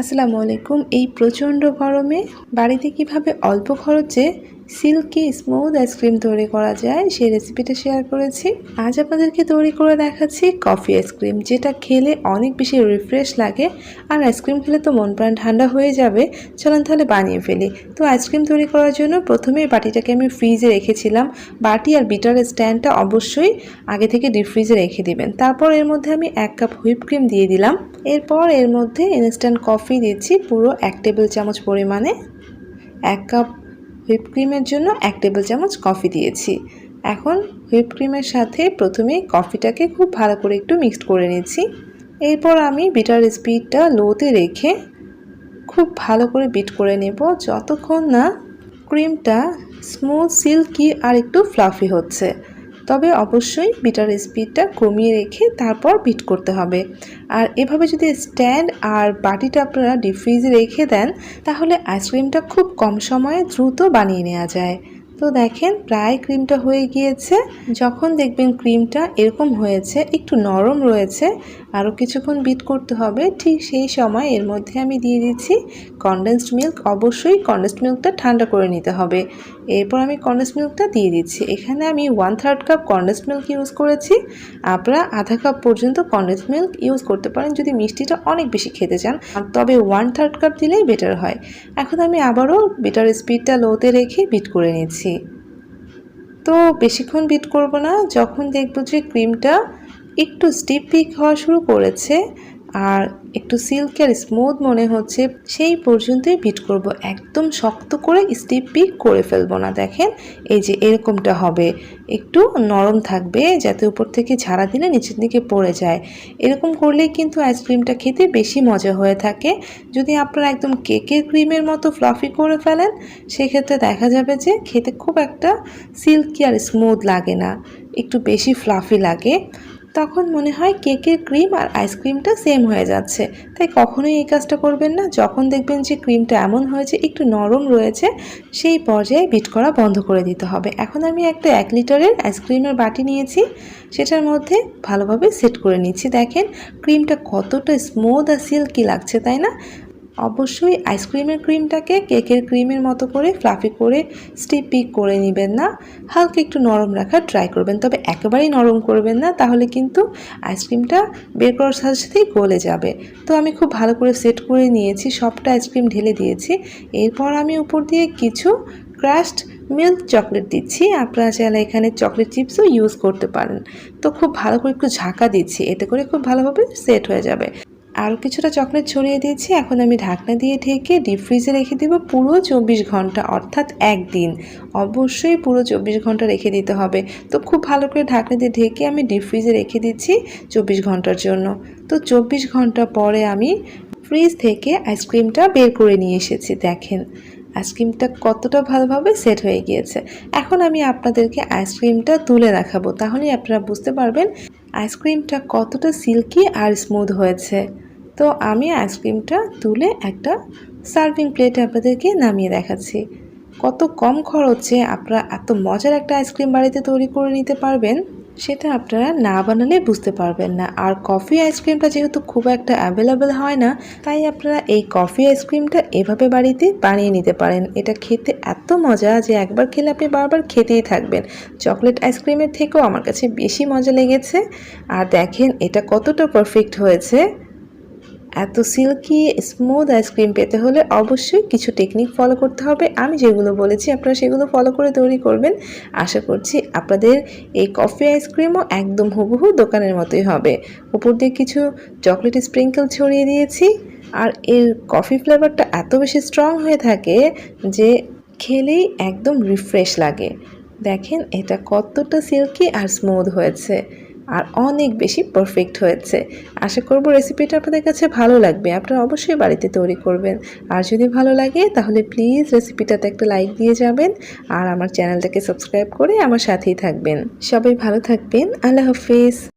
আসসালামু আলাইকুম। এই প্রচণ্ড গরমে বাড়িতে কীভাবে অল্প খরচে সিল্কি স্মুথ আইসক্রিম তৈরি করা যায়। সেই রেসিপিটা শেয়ার করেছি। আজ আপনাদেরকে তৈরি করে দেখাচ্ছি কফি আইসক্রিম, যেটা খেলে অনেক বেশি রিফ্রেশ লাগে। আর আইসক্রিম খেলে তো মন প্রাণ ঠান্ডা হয়ে যাবে। চলেন তাহলে বানিয়ে ফেলি। তো আইসক্রিম তৈরি করার জন্য প্রথমেই বাটিটাকে আমি ফ্রিজে রেখেছিলাম। বাটি আর বিটার স্ট্যান্ডটা অবশ্যই আগে থেকে ডিপ ফ্রিজে রেখে দিবেন। তারপর এর মধ্যে আমি এক কাপ হুইপ ক্রিম দিয়ে দিলাম। এরপর এর মধ্যে ইনস্ট্যান্ট কফি দিচ্ছি পুরো এক টেবিল চামচ পরিমাণে। এক কাপ হুইপ ক্রিমের জন্য এক টেবিল চামচ কফি দিয়েছি। এখন হুইপ ক্রিমের সাথে প্রথমে কফিটাকে খুব ভালো করে একটু মিক্সড করে নিচ্ছি। এরপর আমি বিটার স্পিডটা লোতে রেখে খুব ভালো করে বিট করে নেব। যতক্ষণ না ক্রিমটা স্মুথ সিল্কি আর একটু ফ্লাফি হচ্ছে। তবে অবশ্যই বিটার স্পিডটা কমিয়ে রেখে তারপর বিট করতে হবে। আর এভাবে যদি স্ট্যান্ড আর বাটিটা আপনারা ডিপ ফ্রিজে রেখে দেন, তাহলে আইসক্রিমটা খুব কম সময়ে দ্রুত বানিয়ে নেওয়া যায়। তো দেখেন, প্রায় ক্রিমটা হয়ে গিয়েছে। যখন দেখবেন ক্রিমটা এরকম হয়েছে, একটু নরম রয়েছে আরও কিছুক্ষণ বিট করতে হবে। ঠিক সেই সময় এর মধ্যে আমি দিয়ে দিচ্ছি কনডেন্সড মিল্ক অবশ্যই কনডেন্সড মিল্কটা ঠান্ডা করে নিতে হবে। এরপর আমি কনডেন্সড মিল্কটা দিয়ে দিচ্ছি। এখানে আমি one third cup condensed milk use করেছি। আপনারা আধা কাপ পর্যন্ত কনডেন্সড মিল্ক ইউজ করতে পারেন যদি মিষ্টিটা অনেক বেশি খেতে চান। তবে ওয়ান থার্ড কাপ দিলেই বেটার হয়। এখন আমি আবারও বেটার স্পিডটা লোতে রেখে বিট করে নিচ্ছি। তো বেশিক্ষণ বিট করব না। যখন দেখব যে ক্রিমটা একটু স্টিপ পিক হওয়া শুরু করেছে আর একটু সিল্ক আর স্মুথ মনে হচ্ছে, সেই পর্যন্তই বিট করব। একদম শক্ত করে স্টিপ পিক করে ফেলব না, দেখেন? এই যে এরকমটা হবে। একটু নরম থাকবে যাতে উপর থেকে ঝাড়া দিলে নিচের দিকে পড়ে যায়। এরকম করলেই কিন্তু আইসক্রিমটা খেতে বেশি মজা হয়ে থাকে। যদি আপনারা একদম কেকের ক্রিমের মতো ফ্লাফি করে ফেলেন, সেক্ষেত্রে দেখা যাবে যে খেতে খুব একটা সিল্কি আর স্মুথ লাগে না। একটু বেশি ফ্লাফি লাগে। তখন মনে হয় কেকের ক্রিম আর আইসক্রিমটা সেম হয়ে যাচ্ছে। তাই কখনোই এই কাজটা করবেন না। যখন দেখবেন যে ক্রিমটা এমন হয়েছে, একটু নরম রয়েছে, সেই পর্যায়ে বিট করা বন্ধ করে দিতে হবে। এখন আমি একটা এক লিটারের আইসক্রিমের বাটি নিয়েছি। সেটার মধ্যে ভালোভাবে সেট করে নিচ্ছি। দেখেন, ক্রিমটা কতটা স্মুথ আর সিল্কি লাগছে, তাই না? অবশ্যই আইসক্রিমের ক্রিমটাকে কেকের ক্রিমের মতো করে ফ্লাফি করে স্টিপিক করে নেবেন না। হালকা একটু নরম রাখার ট্রাই করবেন। তবে একেবারেই নরম করবেন না, তাহলে কিন্তু আইসক্রিমটা বের করার সাথে সাথেই গলে যাবে। তো আমি খুব ভালো করে সেট করে নিয়েছি, সবটা আইসক্রিম ঢেলে দিয়েছি। এরপর আমি উপর দিয়ে কিছু ক্রাস্ট মিল্ক চকলেট দিচ্ছি। আপনারা চাইলে এখানে চকলেট চিপসও ইউজ করতে পারেন। তো খুব ভালো করে একটু ঝাঁকা দিচ্ছি, এতে করে খুব ভালোভাবে সেট হয়ে যাবে। আরও কিছুটা চকলেট ছড়িয়ে দিয়েছি। এখন আমি ঢাকনা দিয়ে ঢেকে ডিপ ফ্রিজে রেখে দেবো পুরো চব্বিশ ঘণ্টা, অর্থাৎ একদিন। অবশ্যই পুরো চব্বিশ ঘণ্টা রেখে দিতে হবে। তো খুব ভালো করে ঢাকনা দিয়ে ঢেকে আমি ডিপ ফ্রিজে রেখে দিচ্ছি চব্বিশ ঘণ্টার জন্য। তো চব্বিশ ঘণ্টা পরে আমি ফ্রিজ থেকে আইসক্রিমটা বের করে নিয়ে এসেছি, দেখেন। আইসক্রিমটা কতটা ভালোভাবে সেট হয়ে গিয়েছে। এখন আমি আপনাদেরকে আইসক্রিমটা তুলে রাখাবো তাহলেই আপনারা বুঝতে পারবেন আইসক্রিমটা কতটা সিল্কি আর স্মুথ হয়েছে। তো আমি আইসক্রিমটা তুলে একটা সার্ভিং প্লেটে আপনাদেরকে নামিয়ে দেখাচ্ছি। কত কম খরচে আপনারা এত মজার একটা আইসক্রিম বাড়িতে তৈরি করে নিতে পারবেন, সেটা আপনারা না বানালে বুঝতে পারবেন না। আর কফি আইসক্রিমটা যেহেতু খুব একটা অ্যাভেলেবেল হয় না, তাই আপনারা এই কফি আইসক্রিমটা এভাবে বাড়িতে বানিয়ে নিতে পারেন। এটা খেতে এত মজা যে একবার খেলে আপনি বারবার খেতেই থাকবেন। চকলেট আইসক্রিমের থেকেও আমার কাছে বেশি মজা লেগেছে। আর দেখেন এটা কতটা পারফেক্ট হয়েছে। এত সিল্কি, স্মুথ আইসক্রিম পেতে হলে অবশ্যই কিছু টেকনিক ফলো করতে হবে। আমি যেগুলো বলেছি, আপনারা সেগুলো ফলো করে তৈরি করবেন। আশা করছি আপনাদের এই কফি আইসক্রিমও একদম হুবহু দোকানের মতোই হবে। উপর দিয়ে কিছু চকলেট স্প্রিঙ্কেল ছড়িয়ে দিয়েছি। আর এর কফি ফ্লেভারটা এত বেশি স্ট্রং হয়ে থাকে যে খেলেই একদম রিফ্রেশ লাগে। দেখেন, এটা কতটা সিল্কি আর স্মুথ হয়েছে। আর অনেক বেশি পারফেক্ট হয়েছে। আশা করব রেসিপিটা আপনাদের কাছে ভালো লাগবে। আপনারা অবশ্যই বাড়িতে তৈরি করবেন। আর যদি ভালো লাগে, তাহলে প্লিজ রেসিপিটাতে একটা লাইক দিয়ে যাবেন আর আমার চ্যানেলটাকে সাবস্ক্রাইব করে আমার সাথেই থাকবেন। সবাই ভালো থাকবেন। আল্লাহ হাফিজ।